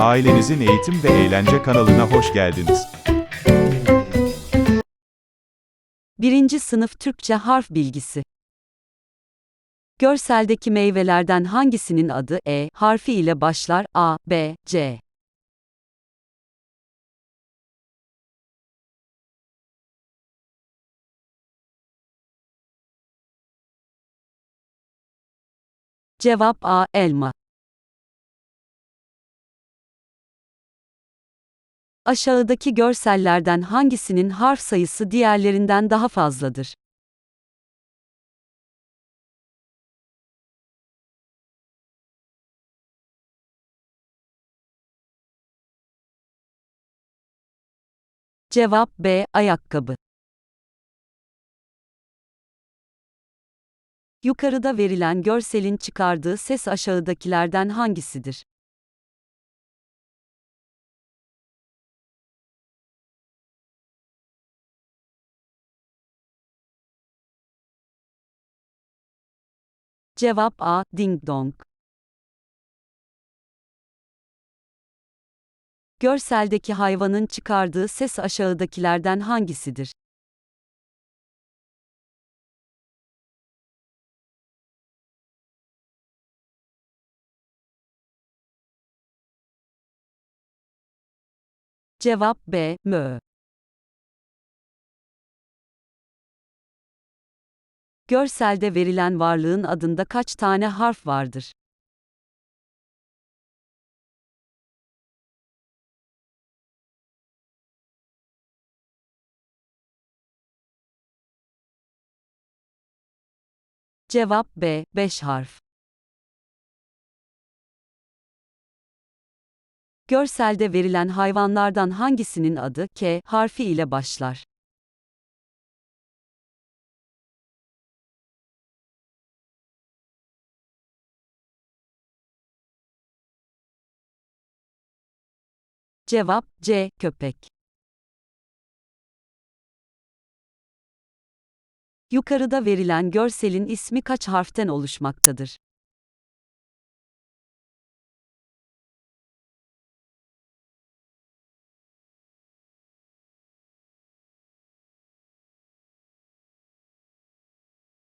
Ailenizin eğitim ve eğlence kanalına hoş geldiniz. Birinci sınıf Türkçe harf bilgisi. Görseldeki meyvelerden hangisinin adı E harfi ile başlar? A, B, C. Cevap A, elma. Aşağıdaki görsellerden hangisinin harf sayısı diğerlerinden daha fazladır? Cevap B, ayakkabı. Yukarıda verilen görselin çıkardığı ses aşağıdakilerden hangisidir? Cevap A, ding dong. Görseldeki hayvanın çıkardığı ses aşağıdakilerden hangisidir? Cevap B, mö. Görselde verilen varlığın adında kaç tane harf vardır? Cevap B, 5 harf. Görselde verilen hayvanlardan hangisinin adı K harfi ile başlar? Cevap C köpek. Yukarıda verilen görselin ismi kaç harften oluşmaktadır?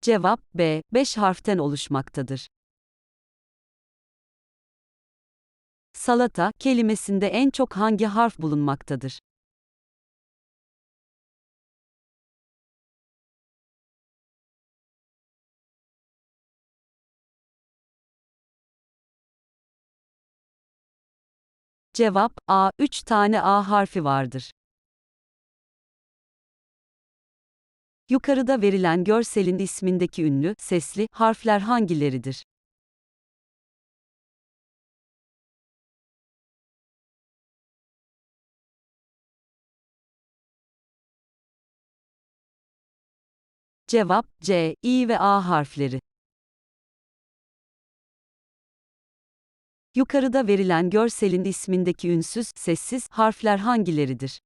Cevap B, 5 harften oluşmaktadır. Salata kelimesinde en çok hangi harf bulunmaktadır? Cevap A, 3 tane A harfi vardır. Yukarıda verilen görselin ismindeki ünlü, sesli harfler hangileridir? Cevap C, İ ve A harfleri. Yukarıda verilen görselin ismindeki ünsüz, sessiz harfler hangileridir?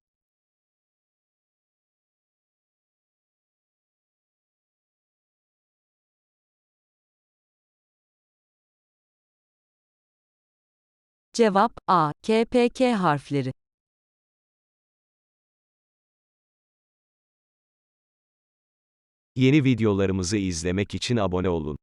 Cevap A, K, P, K harfleri. Yeni videolarımızı izlemek için abone olun.